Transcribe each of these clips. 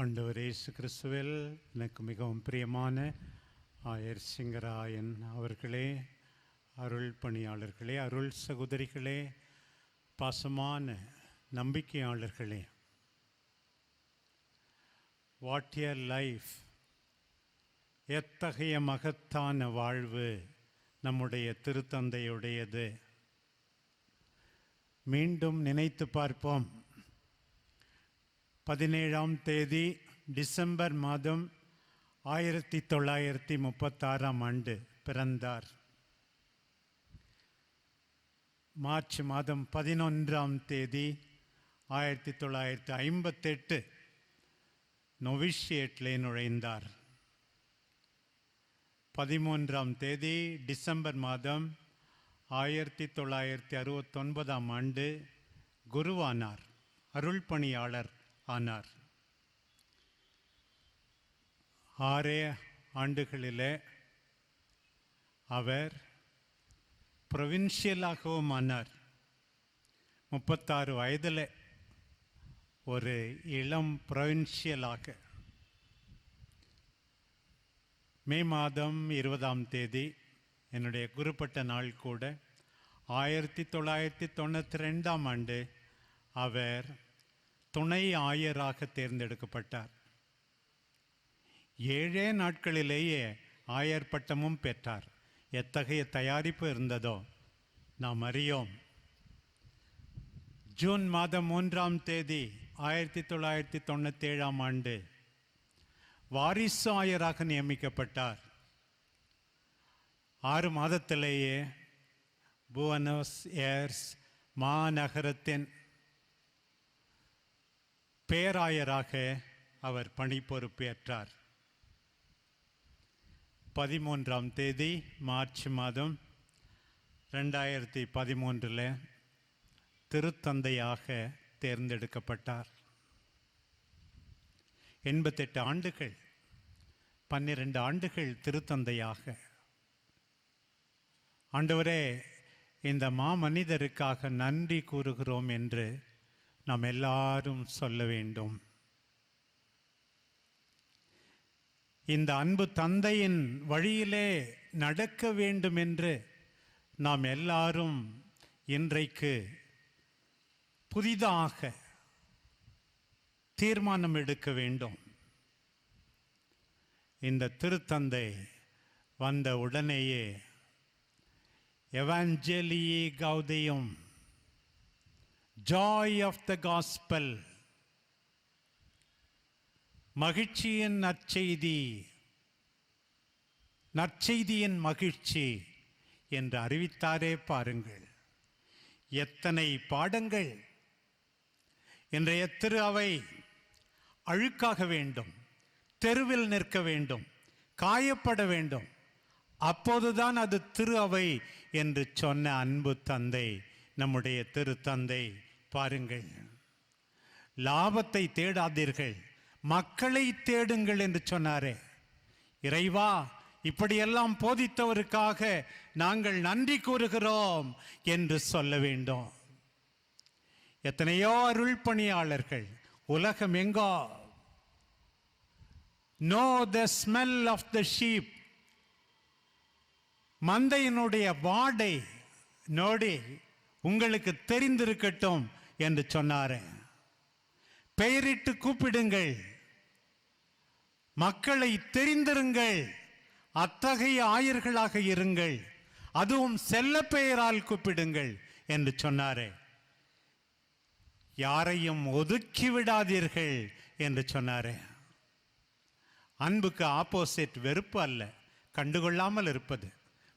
ஆண்டவர் இயேசு கிறிஸ்துவில் எனக்கு மிகவும் பிரியமான ஆயர் சிங்கராயன் அவர்களே அருள் பணியாளர்களே அருள் சகோதரிகளே பாசமான நம்பிக்கையாளர்களே. வாட் இயர் லைஃப் எத்தகைய மகத்தான வாழ்வு நம்முடைய திருத்தந்தையுடையது. மீண்டும் நினைத்து பார்ப்போம். பதினேழாம் தேதி டிசம்பர் மாதம் ஆயிரத்தி தொள்ளாயிரத்தி முப்பத்தாறாம் ஆண்டு பிறந்தார். மார்ச் மாதம் பதினொன்றாம் தேதி ஆயிரத்தி தொள்ளாயிரத்தி ஐம்பத்தெட்டு நொவிஷியேட்டிலே நுழைந்தார். பதிமூன்றாம் தேதி டிசம்பர் மாதம் ஆயிரத்தி தொள்ளாயிரத்தி அறுபத்தொன்பதாம் ஆண்டு குருவானார் அருள் பணியாளர் ஆனார். ஆறே ஆண்டுகளிலே அவர் ப்ரொவின்ஷியலாகவும் ஆனார். முப்பத்தாறு வயதில் ஒரு இளம் ப்ரொவின்ஷியலாக மே மாதம் இருபதாம் தேதி என்னுடைய குருப்பட்ட நாள் கூட ஆயிரத்தி தொள்ளாயிரத்தி தொண்ணூற்றி ரெண்டாம் ஆண்டு அவர் துணை ஆயராக தேர்ந்தெடுக்கப்பட்டார். ஏழே நாட்களிலேயே ஆயர் பட்டமும் பெற்றார். எத்தகைய தயாரிப்பு இருந்ததோ நாம் அறியோம். ஜூன் மாதம் மூன்றாம் தேதி ஆயிரத்தி தொள்ளாயிரத்தி தொண்ணூத்தேழாம் ஆண்டு வாரிசு ஆயராக நியமிக்கப்பட்டார். ஆறு மாதத்திலேயே புவனோஸ் ஏர்ஸ் மாநகரத்தின் பேராயராக அவர் பணி பொறுப்பேற்றார் பதிமூன்றாம் தேதி மார்ச் மாதம் ரெண்டாயிரத்தி பதிமூன்றில் திருத்தந்தையாக தேர்ந்தெடுக்கப்பட்டார். எண்பத்தெட்டு ஆண்டுகள் பன்னிரண்டு ஆண்டுகள் திருத்தந்தையாக. ஆண்டவரே இந்த மாமனிதருக்காக நன்றி கூறுகிறோம் என்று நாம் எல்லாரும் சொல்ல வேண்டும். இந்த அன்பு தந்தையின் வழியிலே நடக்க வேண்டும் என்று நாம் எல்லாரும் இன்றைக்கு புதிதாக தீர்மானம் எடுக்க வேண்டும். இந்த திருத்தந்தை வந்த உடனேயே எவாஞ்சலியே கௌதையும் ஜாய் ஆஃப் த காஸ்பல் மகிழ்ச்சியின் நற்செய்தி. நற்செய்தியின் மகிழ்ச்சி என்று அறிவித்தாரே பாருங்கள். எத்தனை பாடங்கள். இன்றைய திரு அவை அழுக்காக வேண்டும் தெருவில் நிற்க வேண்டும் காயப்பட வேண்டும். அப்போதுதான் அது திரு அவை என்று சொன்ன அன்பு தந்தை நம்முடைய திருத்தந்தை பாருங்கள். லாபத்தை தேடாதீர்கள். மக்களை தேடுங்கள் என்று சொன்னாரே. இறைவா இப்படியெல்லாம் போதித்தவருக்காக நாங்கள் நன்றி கூறுகிறோம் என்று சொல்ல வேண்டும். எத்தனையோ அருள் பணியாளர்கள் உலகம் எங்கோ? Know the smell of the sheep மந்தையினுடைய வாடை நோடி உங்களுக்கு தெரிந்திருக்கட்டும். என்று சொன்னார். பெயரிட்டு கூப்பிடுங்கள். மக்களை தெரிந்திருங்கள். அத்தகைய ஆயர்களாக இருங்கள். அதுவும் செல்ல பெயரால் கூப்பிடுங்கள் என்று சொன்னாரே. யாரையும் ஒதுக்கி விடாதீர்கள் என்று சொன்னாரே. அன்புக்கு ஆப்போசிட் வெறுப்பு அல்ல கண்டுகொள்ளாமல் இருப்பது.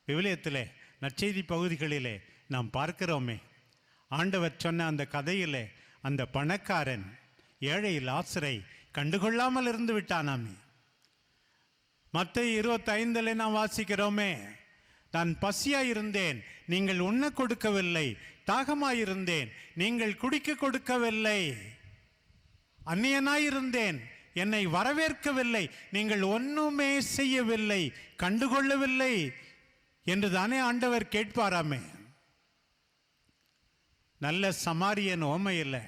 விவிலியத்திலே நற்செய்தி பகுதிகளிலே நாம் பார்க்கிறோமே. ஆண்டவர் சொன்ன அந்த கதையிலே அந்த பணக்காரன் ஏழை லாசரை கண்டுகொள்ளாமல் இருந்து விட்டானாமே மற்ற இருபத்தைந்தில் நாம் வாசிக்கிறோமே நான் பசியாக இருந்தேன் நீங்கள் உண்ண கொடுக்கவில்லை தாகமாயிருந்தேன் நீங்கள் குடிக்க கொடுக்கவில்லை. அந்நியனாயிருந்தேன் என்னை வரவேற்கவில்லை நீங்கள் ஒன்றுமே செய்யவில்லை கண்டுகொள்ளவில்லை என்று தானே ஆண்டவர் கேட்பாராமே. நல்ல சமாரியன் ஓமையில்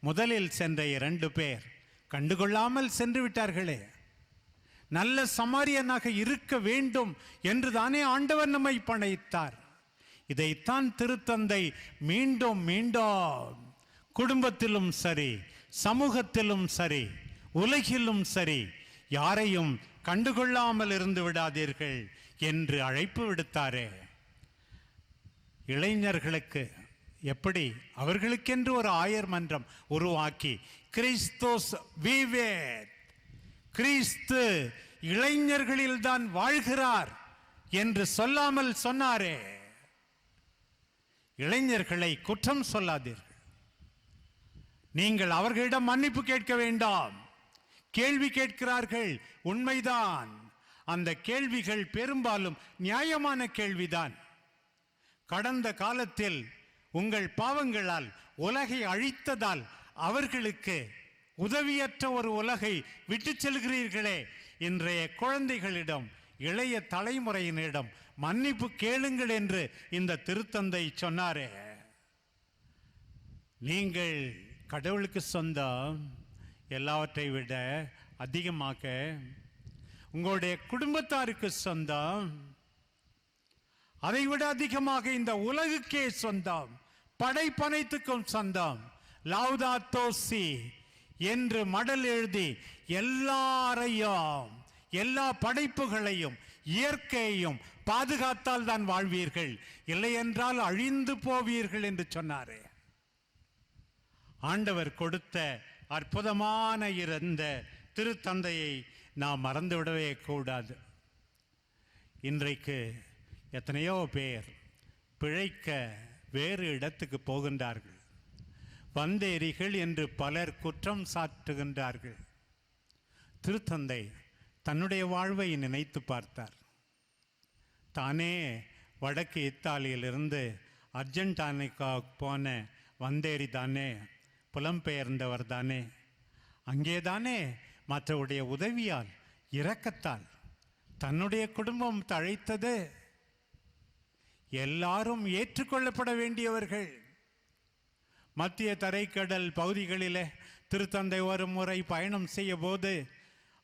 முதலில் சென்ற இரண்டு பேர் கண்டுகொள்ளாமல் சென்று விட்டார்களே. நல்ல சமாரியனாக இருக்க வேண்டும் என்று தானே ஆண்டவர் நம்மை படைத்தார் இதைத்தான் திருத்தந்தை மீண்டும் மீண்டும் குடும்பத்திலும் சரி சமூகத்திலும் சரி உலகிலும் சரி யாரையும் கண்டுகொள்ளாமல் இருந்து விடாதீர்கள் என்று அழைப்பு விடுத்தாரே. இளைஞர்களுக்கு எப்படி அவர்களுக்கென்று ஒரு ஆயர் மன்றம் உருவாக்கி கிறிஸ்தோஸ் விவேத். கிறிஸ்து இளைஞர்களில்தான் வாழ்கிறார் என்று சொல்லாமல் சொன்னாரே. இளைஞர்களை குற்றம் சொல்லாதீர்கள். நீங்கள் அவர்களிடம் மன்னிப்பு கேட்க வேண்டாம். கேள்வி கேட்கிறார்கள் உண்மைதான். அந்த கேள்விகள் பெரும்பாலும் நியாயமான கேள்விதான். கடந்த காலத்தில் உங்கள் பாவங்களால் உலகை அழித்ததால் அவர்களுக்கு உதவியற்ற ஒரு உலகை விட்டு செல்கிறீர்களே. இன்றைய குழந்தைகளிடம் இளைய தலைமுறையினரிடம் மன்னிப்பு கேளுங்கள் என்று இந்த திருத்தந்தை சொன்னாரே. நீங்கள் கடவுளுக்கு சொந்தம் எல்லாவற்றை விட அதிகமாக உங்களுடைய குடும்பத்தாருக்கு சொந்தம் அதைவிட அதிகமாக இந்த உலகுக்கே சொந்தம் படைப்பனைத்துக்கும் சொந்தம். லவ்தாத்தோசி என்று மடல் எழுதி எல்லாரையும் எல்லா படைப்புகளையும் இயற்கையையும் பாதுகாத்தால் தான் வாழ்வீர்கள். இல்லை என்றால் அழிந்து போவீர்கள் என்று சொன்னாரே. ஆண்டவர் கொடுத்த அற்புதமான இருந்த திருத்தந்தையை நாம் மறந்துவிடவே கூடாது. இன்றைக்கு எத்தனையோ பேர் பிழைக்க வேறு இடத்துக்கு போகின்றார்கள். வந்தேரிகள் என்று பலர் குற்றம் சாட்டுகின்றார்கள் திருத்தந்தை தன்னுடைய வாழ்வை நினைத்து பார்த்தார். தானே வடக்கு இத்தாலியிலிருந்து அர்ஜென்டானிக்கா போன வந்தேரி தானே புலம்பெயர்ந்தவர் தானே அங்கே தானே மற்றவருடைய உதவியால் இரக்கத்தால் தன்னுடைய குடும்பம் தழைத்தது. எல்லாரும் ஏற்றுக்கொள்ளப்பட வேண்டியவர்கள். மத்திய தரைக்கடல் பகுதிகளில் திருத்தந்தை ஒரு முறை பயணம் செய்ய போது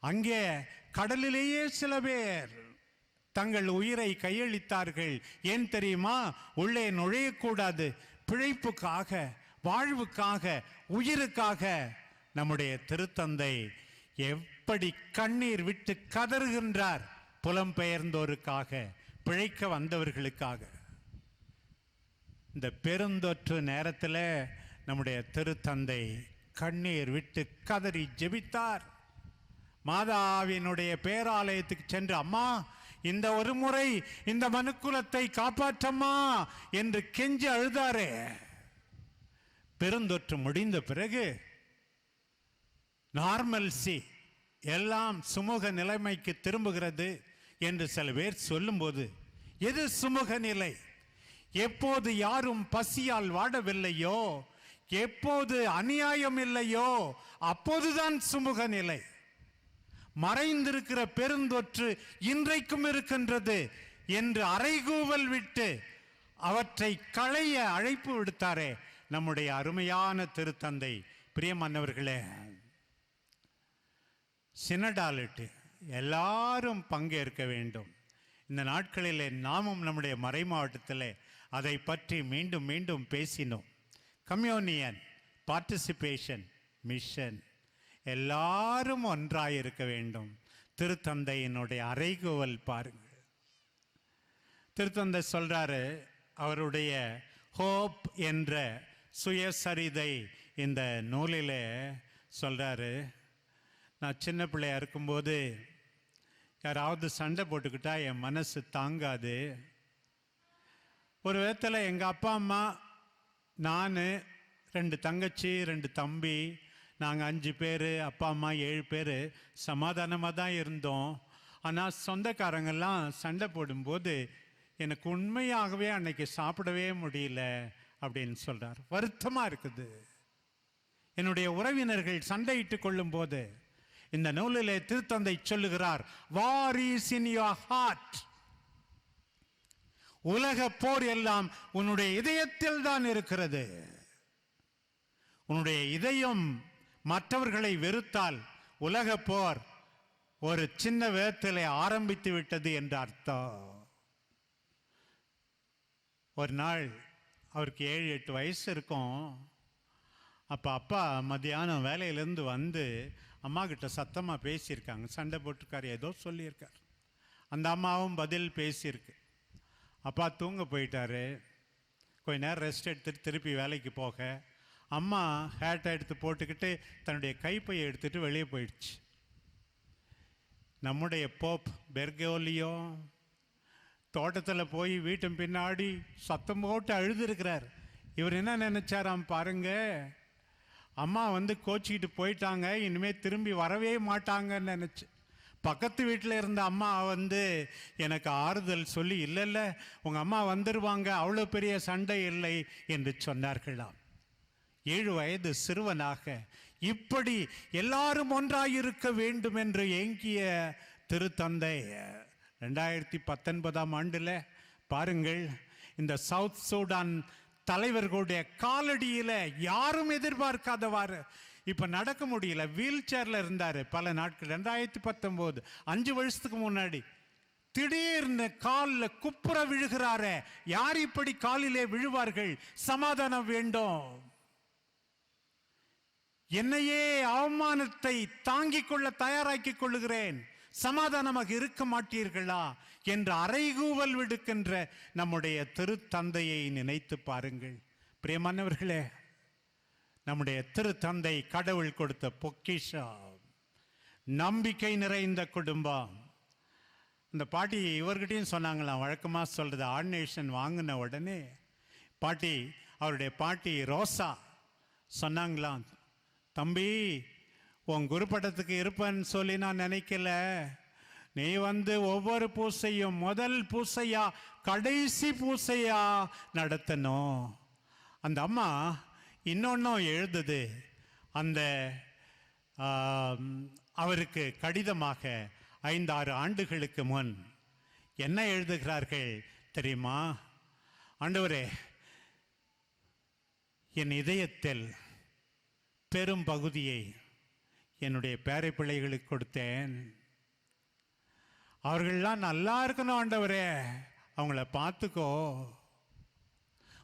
அங்கே கடலிலேயே சில பேர் தங்கள் உயிரை கையளித்தார்கள். ஏன் தெரியுமா? உள்ளே நுழையக்கூடாது. பிழைப்புக்காக வாழ்வுக்காக உயிருக்காக நம்முடைய திருத்தந்தை எப்படி கண்ணீர் விட்டு கதறுகின்றார் புலம்பெயர்ந்தோருக்காக பிழைக்க வந்தவர்களுக்காக. இந்த பெருந்தொற்று நேரத்தில் நம்முடைய திருத்தந்தை கண்ணீர் விட்டு கதறி ஜெபித்தார். மாதாவினுடைய பேராலயத்துக்கு சென்று அம்மா இந்த ஒரு முறை இந்த மனுக்குலத்தை காப்பாற்றம்மா என்று கெஞ்சி அழுதாரே. பெருந்தொற்று முடிந்த பிறகு நார்மல்சி எல்லாம் சுமூக நிலைமைக்கு திரும்புகிறது என்று சில பேர் சொல்லும்போது எது சுமூக நிலை? எப்போது யாரும் பசியால் வாடவில்லையோ எப்போது அநியாயம் இல்லையோ அப்போதுதான் சுமூக நிலை. மறைந்திருக்கிற பெருந்தொற்று இன்றைக்கும் இருக்கின்றது என்று அறைகூவல் விட்டு அவற்றை களைய அழைப்பு விடுத்தாரே நம்முடைய அருமையான திருத்தந்தை. பிரியமன்னவர்களே சினடாலிட்டு எல்லாரும் பங்கேற்க வேண்டும். இந்த நாட்களிலே நாமும் நம்முடைய மறை மாவட்டத்தில் அதை பற்றி மீண்டும் மீண்டும் பேசினோம். கம்யூனியன் பார்ட்டிசிபேஷன் மிஷன் எல்லாரும் ஒன்றாயிருக்க வேண்டும். திருத்தந்தையினுடைய அறைகூவல் பாருங்கள். திருத்தந்தை சொல்றாரு அவருடைய ஹோப் என்ற சுயசரிதை இந்த நூலில் சொல்றாரு. நான் சின்ன பிள்ளையா இருக்கும்போது யாராவது சண்டை போட்டுக்கிட்டா என் மனசு தாங்காது. ஒரு விதத்தில் எங்கள் அப்பா அம்மா நான் ரெண்டு தங்கச்சி ரெண்டு தம்பி நாங்கள் அஞ்சு பேர் அப்பா அம்மா ஏழு பேர் சமாதானமாக தான் இருந்தோம். ஆனால் சொந்தக்காரங்கெல்லாம் சண்டை போடும்போது எனக்கு உண்மையாகவே அன்னைக்கு சாப்பிடவே முடியல அப்படின்னு சொல்கிறார் வருத்தமாக இருக்குது. என்னுடைய உறவினர்கள் சண்டையிட்டு கொள்ளும்போது இந்த நூலிலே திருத்தந்தை சொல்லுகிறார் war is in your heart. உலக போர் எல்லாம் உன்னுடைய இதயத்தில் தான் இருக்கிறது. உன்னுடைய இதயம் மற்றவர்களை வெறுத்தால் உலக போர் ஒரு சின்ன விதத்திலே ஆரம்பித்து விட்டது என்று அர்த்தம். ஒரு நாள் அவருக்கு ஏழு எட்டு வயசு இருக்கும். அப்போ அப்பா மத்தியானம் வேலையிலேருந்து வந்து அம்மா கிட்ட சத்தமாக பேசியிருக்காங்க. சண்டை போட்டிருக்காரு ஏதோ சொல்லியிருக்கார். அந்த அம்மாவும் பதில் பேசியிருக்கு. அப்பா தூங்க போயிட்டாரு. கொஞ்ச நேரம் ரெஸ்ட் எடுத்துகிட்டு திருப்பி வேலைக்கு போக. அம்மா ஹேட்டை எடுத்து போட்டுக்கிட்டு தன்னுடைய கைப்பையை எடுத்துகிட்டு வெளியே போயிடுச்சு. நம்முடைய போப் பெர்கோலியோ தோட்டத்தில் போய் வீட்டின் பின்னாடி சத்தம் போட்டு அழுதுருக்கிறார். இவர் என்ன நினச்சாராம் பாருங்க? அம்மா வந்து கோச்சிக்கிட்டு போயிட்டாங்க. இனிமேல் திரும்பி வரவே மாட்டாங்கன்னு நினச்சி. பக்கத்து வீட்டில் இருந்த அம்மா வந்து எனக்கு ஆறுதல் சொல்லி இல்லை இல்லை உங்கள் அம்மா வந்துடுவாங்க அவ்வளோ பெரிய சண்டை இல்லை என்று சொன்னார்களாம். ஏழு வயது சிறுவனாக இப்படி எல்லாரும் ஒன்றாயிருக்க வேண்டும் என்று ஏங்கிய திருத்தந்தை ரெண்டாயிரத்தி பத்தொன்பதாம் ஆண்டில் பாருங்கள் இந்த சவுத் சூடான் தலைவர்களுடைய காலடியில யாரும் எதிர்பார்க்காதவாறு இப்ப நடக்க முடியல. வீல் சேர்ல இருந்தாரு. பல நாட்கள். ரெண்டாயிரத்தி பத்தொன்பது அஞ்சு வருஷத்துக்கு முன்னாடி. திடீர்னு காலில் குப்புற விழுகிறாரே. யார் இப்படி காலிலே விழுவார்கள்? சமாதானம் வேண்டும். என்னையே அவமானத்தை தாங்கிக் கொள்ள தயாராக்கிக் கொள்ளுகிறேன். சமாதானமாக இருக்க மாட்டீர்களா? என்று அறைகூவல் விடுக்கின்ற நம்முடைய திருத்தந்தையை நினைத்து பாருங்கள். பிரியமானவர்களே நம்முடைய திருத்தந்தை கடவுள் கொடுத்த பொக்கிஷம். நம்பிக்கை நிறைந்த குடும்பம். இந்த பாட்டி இவர்கிட்டயும் சொன்னாங்களாம் வழக்கமாக சொல்கிறது ஆர்டினேஷன் வாங்கின உடனே பாட்டி அவருடைய பாட்டி ரோசா சொன்னாங்களாம் தம்பி உன் குருப்பட்டத்துக்கு இருப்பேன்னு சொல்லி நான் நினைக்கல. நீ வந்து ஒவ்வொரு பூசையும் முதல் பூசையா கடைசி பூசையா நடத்தணும். அந்த அம்மா இன்னொன்றும் எழுந்தது அந்த அவருக்கு கடிதமாக ஐந்தாறு ஆண்டுகளுக்கு முன் என்ன எழுதுகிறார்கள் தெரியுமா? ஆண்டவரே என் இதயத்தில் பெரும் பகுதியை என்னுடைய பேரை பிள்ளைகளுக்கு கொடுத்தேன். அவர்கள்லாம் நல்லா இருக்கணும் ஆண்டவரே அவங்கள பார்த்துக்கோ.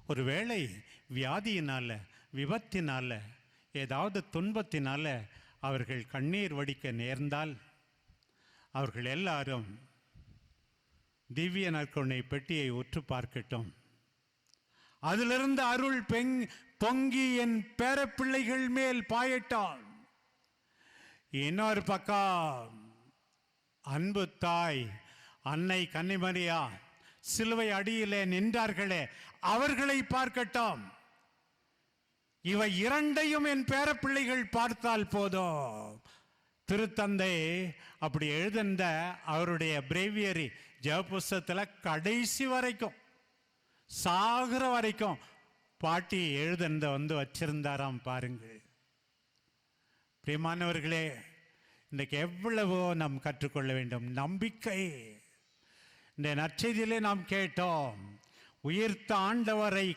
ஒருவேளை வியாதியினால் விபத்தினால ஏதாவது துன்பத்தினால அவர்கள் கண்ணீர் வடிக்க நேர்ந்தால் அவர்கள் எல்லாரும் திவ்ய நற்கொணை பெட்டியை உற்று பார்க்கட்டும். அதிலிருந்து அருள் பெங் பொங்கி என் பேரப்பிள்ளைகள் மேல் பாயட்டான் இன்னொரு பக்கம் அன்பு தாய் அன்னை கன்னிமரியா சிலுவை அடியிலே நின்றார்களே அவர்களை பார்க்கட்டும். இவை இரண்டையும் என் பேரப்பிள்ளைகள் பார்த்தால் போதும். திருத்தந்தை அப்படி எழுதந்த அவருடைய பிரேவியரி ஜபபுஸ்தத்தில் கடைசி வரைக்கும் சாகிற வரைக்கும் பாட்டி எழுதந்த வந்து வச்சிருந்தாராம் பாருங்கள். பிரியமானவர்களே இன்றைக்கு எவ்வளவோ நாம் கற்றுக்கொள்ள வேண்டும். நம்பிக்கை. இந்த நற்செய்தியிலே நாம் கேட்டோம் உயிர்த்த ஆண்டவரை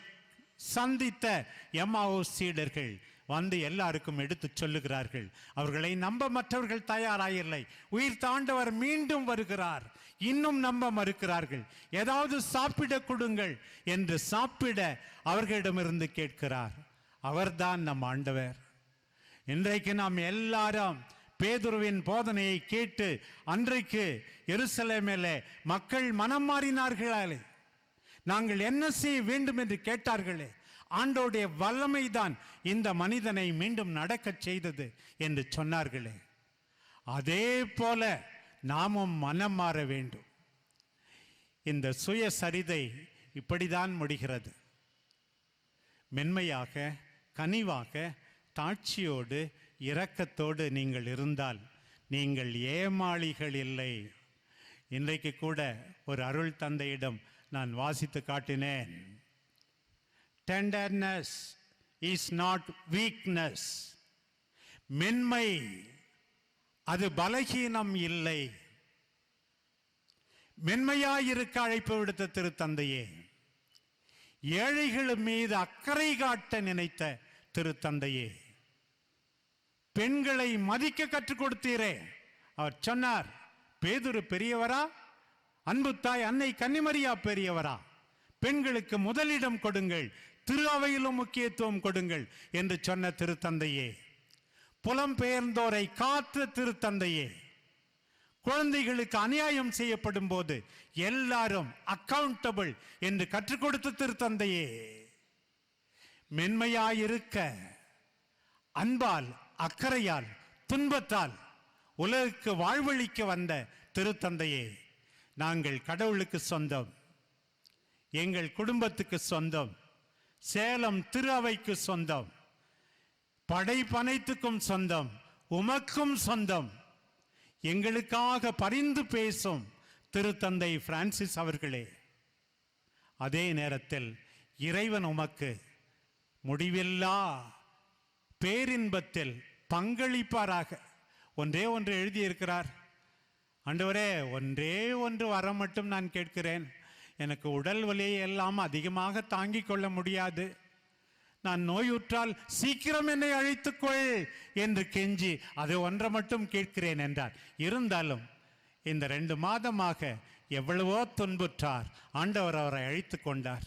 சந்தித்த எம்மாவோ சீடர்கள் வந்து எல்லாருக்கும் எடுத்து சொல்லுகிறார்கள். அவர்களை நம்ப மற்றவர்கள் தயாராயில்லை. உயிர் தாண்டவர் மீண்டும் வருகிறார். இன்னும் நம்ப மறுக்கிறார்கள். ஏதாவது சாப்பிட கொடுங்கள் என்று சாப்பிட அவர்களிடமிருந்து கேட்கிறார். அவர்தான் நம் ஆண்டவர். இன்றைக்கு நாம் எல்லாரும் பேதுருவின் போதனையை கேட்டு அன்றைக்கு எருசலேமிலே மக்கள் மனம் மாறினார்களே நாங்கள் என்ன செய்ய வேண்டும் என்று கேட்டார்களே? ஆண்டோடைய வல்லமைதான் இந்த மனிதனை மீண்டும் நடக்கச் செய்தது என்று சொன்னார்களே. அதே போல நாமும் மனம் மாற வேண்டும். இந்த சுயசரிதை இப்படிதான் முடிகிறது. மென்மையாக கனிவாக தாட்சியோடு இரக்கத்தோடு நீங்கள் இருந்தால் நீங்கள் ஏமாளிகள் இல்லை. இன்றைக்கு கூட ஒரு அருள் தந்தையிடம் நான் வாசித்து காட்டினேன். டெண்டர்னஸ் இஸ் நாட் வீக்னஸ் மென்மை அது பலகீனம் இல்லை. மென்மையாயிருக்க அழைப்பு விடுத்த திருத்தந்தையே. ஏழைகள் மீது அக்கறை காட்ட நினைத்த திருத்தந்தையே. பெண்களை மதிக்க கற்றுக் கொடுத்தீரே. அவர் சொன்னார் பேதுரு பெரியவரா அன்பு தாய் அன்னை கன்னிமரியா பெரியவரா பெண்களுக்கு முதலிடம் கொடுங்கள் திரு அவையிலும் முக்கியத்துவம் கொடுங்கள் என்று சொன்ன திருத்தந்தையே. புலம்பெயர்ந்தோரை காத்த திருத்தந்தையே. குழந்தைகளுக்கு அநியாயம் செய்யப்படும் போது எல்லாரும் அக்கவுண்டபிள் என்று கற்றுக் கொடுத்த திருத்தந்தையே. மென்மையாயிருக்க அன்பால் அக்கறையால் துன்பத்தால் உலகுக்கு வாழ்வழிக்க வந்த திருத்தந்தையே. நாங்கள் கடவுளுக்கு சொந்தம் எங்கள் குடும்பத்துக்கு சொந்தம் சேலம் திரு அவைக்கு சொந்தம் படைப்பனைத்துக்கும் சொந்தம் உமக்கும் சொந்தம். எங்களுக்காக பரிந்து பேசும் திருத்தந்தை பிரான்சிஸ் அவர்களே அதே நேரத்தில் இறைவன் உமக்கு முடிவில்லா பேரின்பத்தில் பங்களிப்பாராக. ஒன்றே ஒன்று எழுதியிருக்கிறார். ஆண்டவரே ஒன்றே ஒன்று வர மட்டும் நான் கேட்கிறேன். எனக்கு உடல் வலியை எல்லாம் அதிகமாக தாங்கிக் கொள்ள முடியாது. நான் நோயுற்றால் சீக்கிரம் என்னை அழைத்துக்கொள் என்று கெஞ்சி அது ஒன்றை மட்டும் கேட்கிறேன் என்றார். இருந்தாலும் இந்த ரெண்டு மாதமாக எவ்வளவோ துன்புற்றார். ஆண்டவர் அவரை அழைத்து கொண்டார்.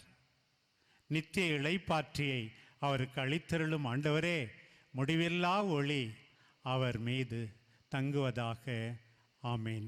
நித்திய இழைப்பாற்றியை அவருக்கு அளித்தருளும் ஆண்டவரே முடிவில்லா ஒளி அவர் மீது தங்குவதாக ஆமேன்